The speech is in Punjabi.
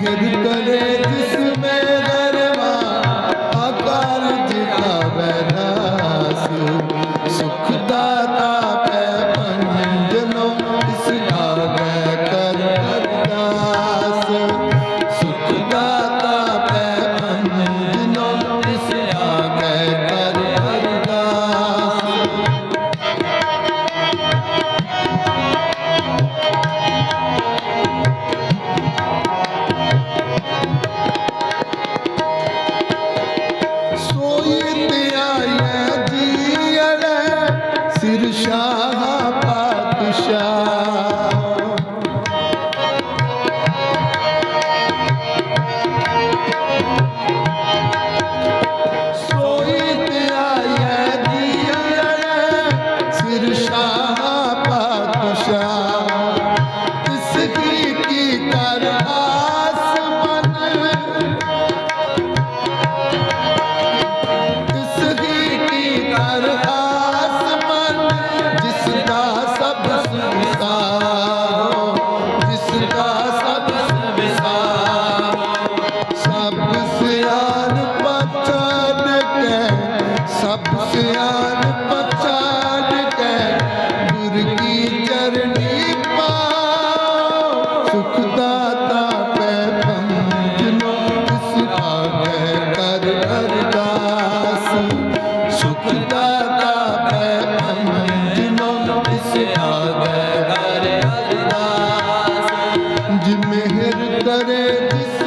হে সিরশাহ ਜਿ ਮਿਹਰ ਕਰੇ ਜਿਸ